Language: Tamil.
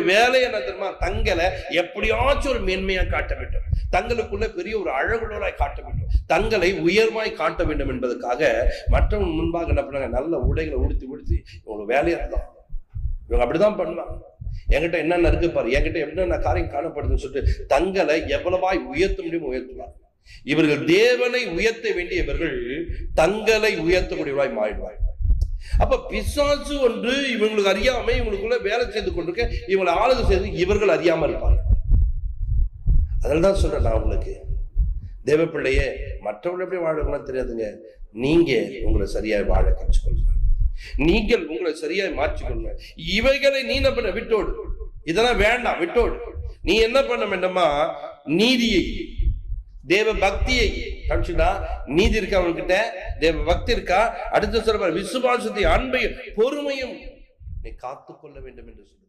வேலை என்ன தெரியுமா? தங்களை எப்படியாச்சும் ஒரு மேன்மையா காட்ட வேண்டும். தங்களுக்குள்ள பெரிய ஒரு அழகுடலாய் காட்ட வேண்டும். தங்களை உயர்வாய் காட்ட வேண்டும் என்பதற்காக மற்றவங்க முன்பாக என்ன பண்ணாங்க நல்ல உடைகளை உடுத்தி உடுத்தி இவங்க வேலையா இருந்தான் இவங்க அப்படிதான் பண்ணுவாங்க. என்கிட்ட என்னென்ன இருக்கு பாரு. என்கிட்ட என்னென்ன காரியம் காணப்படுதுன்னு சொல்லிட்டு தங்களை எவ்வளவாய் உயர்த்த முடியுமோ உயர்த்துவாங்க இவர்கள் தேவனை உயர்த்த வேண்டியவர்கள் தங்களை உயர்த்தக்கூடியவாய் மாறிடுவார்கள். அப்ப பிசாசு ஒன்று இவங்களுக்கு அறியாம இவங்களுக்குள்ள வேலை செய்து கொண்டிருக்க இவங்களை ஆளுக செய்து இவர்கள் அறியாம இருப்பாங்க. அதனால தான் சொல்றேன் நான் உங்களுக்கு. தேவ பிள்ளையே மற்றவங்க எப்படி வாழலாம் தெரியாதுங்க. நீங்க உங்களை சரியாய் வாழ கற்றுக்கொள்ளுங்க நீங்கள் உங்களை சரியாய் மாற்றிக்கொள்ளுங்க இவைகளை நீ என்ன பண்ண? விட்டோடு. இதெல்லாம் வேண்டாம் விட்டோடு. நீ என்ன பண்ண வேண்டாமா? நீதியை தேவ பக்தியை காமிச்சுடா நீதி இருக்கா அவன்கிட்ட? தேவ பக்தி இருக்கா? அடுத்த சொல்ற விசுவாசத்தை அன்பையும் பொறுமையும் நீ காத்துக்கொள்ள வேண்டும் என்று சொல்லு